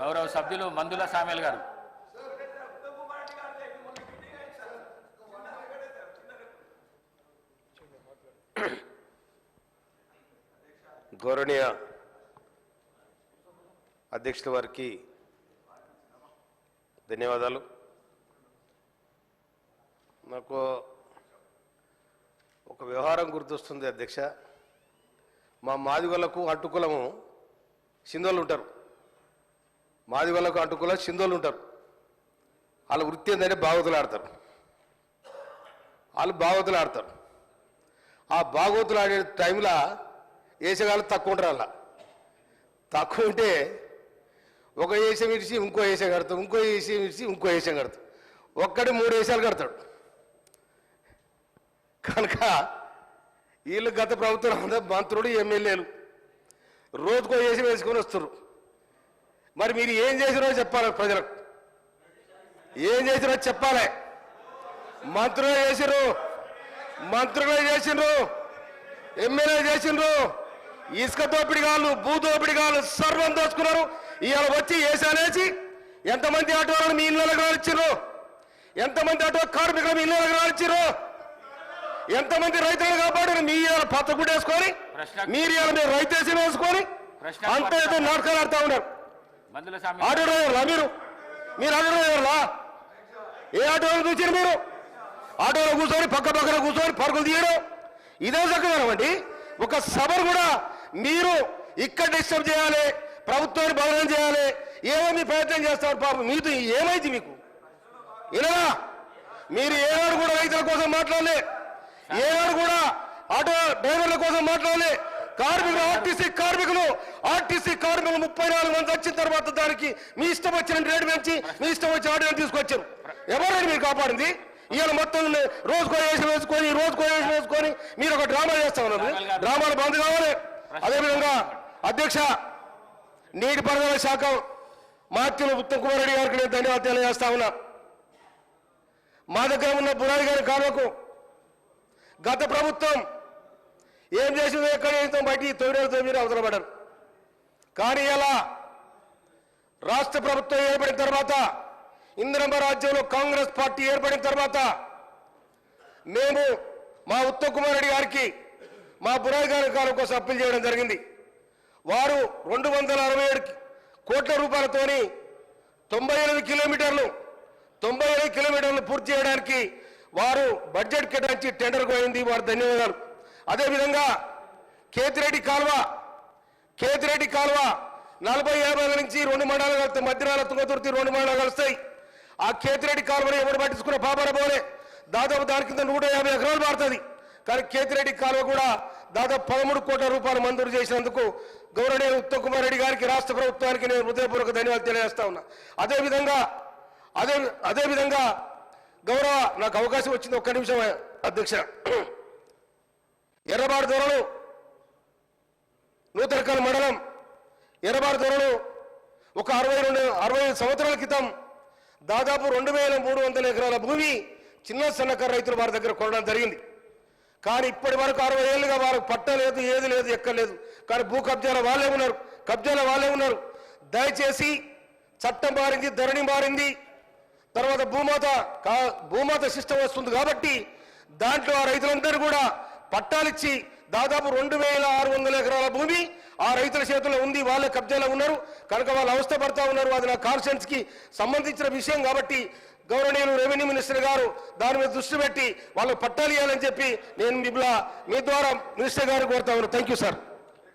గౌరవ సభ్యులు మందుల సామేల్ గారు. గౌరవనీయ అధ్యక్షుల వారికి ధన్యవాదాలు. నాకు ఒక వ్యవహారం గుర్తొస్తుంది అధ్యక్ష. మా మాదిగలకు అట్టుకులము సింధోళ్ళు ఉంటారు. మాది వాళ్ళకు అడ్డుకుల చిందోళ్ళు ఉంటారు. వాళ్ళ వృత్తి ఏంటంటే భాగవతులు ఆడతారు. వాళ్ళు భాగవతులు ఆడతారు. ఆ భాగవతులు ఆడే టైంలో వేసేగాళ్ళు తక్కువ ఉంటారు అలా. తక్కువ ఉంటే ఒక వేషం ఇడిచి ఇంకో వేషం కడతాం ఇంకో వేషం ఇడిచి ఇంకో వేషం కడతాం ఒక్కడి మూడు వేషాలు కడతాడు. కనుక వీళ్ళు గత ప్రభుత్వం అంతా మంత్రులు ఎమ్మెల్యేలు. రోజుకో వేషం వేసుకొని వస్తారు మరి మీరు ఏం చేసిరో చెప్పాలి ప్రజలకు. ఏం చేసిరో చెప్పాలి. మంత్రులు చేసిర్రు. మంత్రులు చేసిండ్రు ఎమ్మెల్యే చేసిండ్రు ఇసుక దోపిడి కాళ్ళు భూ దోపిడి కాళ్ళు సర్వం దోచుకున్నారు ఇవాళ వచ్చి ఏసానేసి ఎంతమంది ఆటో వాళ్ళని మీ ఇళ్ళకి రానిచ్చారు ఎంతమంది ఆటో కార్మికులు మీ ఇళ్ళకి రానిచ్చారు ఎంతమంది రైతులను కాపాడారు? మీ ఇవాళ పచ్చ మీరు ఇవాళ మీరు రైతేసి వేసుకొని అంత ఏదో నాటకాలు ఆడుతూ ఉన్నారు. ఆటో డ్రైవర్లా మీరు? మీరు ఆటో డ్రైవర్లా ఏ ఆటోలో చూసారు మీరు? ఆటోలో కూర్చొని పక్క పక్కన కూర్చొని పరుగులు తీయడం. ఇదే చక్కదనం ఒక సభను కూడా మీరు ఇక్కడ డిస్టర్బ్ చేయాలి ప్రభుత్వాన్ని బదనం చేయాలి ఏమో మీ ప్రయత్నం చేస్తారు పాపం. మీతో ఏమైంది మీకు? ఇలా మీరు ఏనాడు కూడా రైతుల కోసం మాట్లాడలే. ఏనాడు కూడా ఆటో డ్రైవర్ల కోసం మాట్లాడలే. కార్మికులు ఆర్టీసీ కార్మికులు కార్మికులు ముప్పై నాలుగు మంది వచ్చిన తర్వాత దానికి మీ ఇష్టం వచ్చిన రేటు పెంచి మీ ఇష్టం వచ్చిన ఆర్డర్ తీసుకొచ్చారు. ఎవరైనా మీరు కాపాడింది? ఇవాళ మొత్తం రోజుకో వేసి వేసుకొని రోజుకో వేసి వేసుకొని మీరు ఒక డ్రామా చేస్తా ఉన్నారు. డ్రామాలు బంద్ కావాలి. అదేవిధంగా అధ్యక్ష నీటిపారుదల శాఖ మాత్యులు ఉత్తమ్ కుమార్ రెడ్డి గారికి నేను ధన్యవాదాలు తెలియజేస్తా ఉన్నా. మా దగ్గర ఉన్న బురాయి గారి కాలువకు గత ప్రభుత్వం ఏం చేసిందో ఎక్కడ చేస్తాం బయటికి తొమ్మిది తొమ్మిది అవతల పడ్డారు. కానీ ఎలా? రాష్ట్ర ప్రభుత్వం ఏర్పడిన తర్వాత ఇందిరమ్మ రాజ్యంలో కాంగ్రెస్ పార్టీ ఏర్పడిన తర్వాత మేము మా ఉత్తమ్ కుమార్ రెడ్డి గారికి మా బురాయి గారి కాలం కోసం అప్పీల్ చేయడం జరిగింది. వారు రెండు వందల అరవై ఏడు కోట్ల రూపాయలతోని తొంభై ఎనిమిది కిలోమీటర్లు తొంభై ఎనిమిది కిలోమీటర్లు పూర్తి చేయడానికి వారు బడ్జెట్ కేటాయించి టెండర్ పోయింది. వారు ధన్యవాదాలు. అదేవిధంగా కేతిరెడ్డి కాల్వ కేతిరెడ్డి కాలువ నలభై యాభై నుంచి రెండు మండలాలు కలుస్తాయి. మధ్యనాల తుంగతుర్తి రెండు మండలాలు కలుస్తాయి. ఆ కేతిరెడ్డి కాలువని ఎవరు పట్టించుకున్న పాపన పోలే. దాదాపు దాని కింద నూట యాభై ఎకరాలు మారుతుంది కానీ కేతిరెడ్డి కాలువ కూడా దాదాపు పదమూడు కోట్ల రూపాయలు మంజూరు చేసినందుకు గౌరవనీయ ఉత్తమ్ కుమార్ రెడ్డి గారికి రాష్ట్ర ప్రభుత్వానికి నేను హృదయపూర్వక ధన్యవాదాలు తెలియజేస్తా ఉన్నా. అదేవిధంగా అదే అదేవిధంగా గౌరవ నాకు అవకాశం వచ్చింది ఒక్క నిమిషం అధ్యక్ష. ఎర్రబాడు ధరలు నూతనకల్ మండలం ఎర్రబారు ధరలు ఒక అరవై రెండు అరవై ఐదు సంవత్సరాల క్రితం దాదాపు రెండు వేల మూడు వందల ఎకరాల భూమి చిన్న సన్నకారు రైతులు వారి దగ్గర కొనడం జరిగింది. కానీ ఇప్పటి వరకు అరవై ఏళ్ళుగా వారికి పట్ట లేదు ఏది లేదు ఎక్కలేదు కానీ భూ కబ్జాల వాళ్ళే ఉన్నారు కబ్జాల వాళ్ళే ఉన్నారు. దయచేసి చట్టం మారింది ధరణి మారింది. తర్వాత భూమాత కా- భూమాత సిస్టమ్ వస్తుంది కాబట్టి దాంట్లో ఆ రైతులందరూ కూడా పట్టాలిచ్చి దాదాపు రెండు వేల ఆరు వందల ఎకరాల భూమి ఆ రైతుల చేతుల్లో ఉంది వాళ్ళ కబ్జాలో ఉన్నారు. కనుక వాళ్ళు అవస్థ పడతా ఉన్నారు. అది నా కాన్షియన్స్కి సంబంధించిన విషయం కాబట్టి గౌరవనీయులు రెవెన్యూ మినిస్టర్ గారు దాని మీద దృష్టి పెట్టి వాళ్ళు పట్టాలు ఇవ్వాలని చెప్పి నేను మిమ్మల్ని మీ ద్వారా మినిస్టర్ గారు కోరుతా ఉన్నాను థ్యాంక్ యూ సార్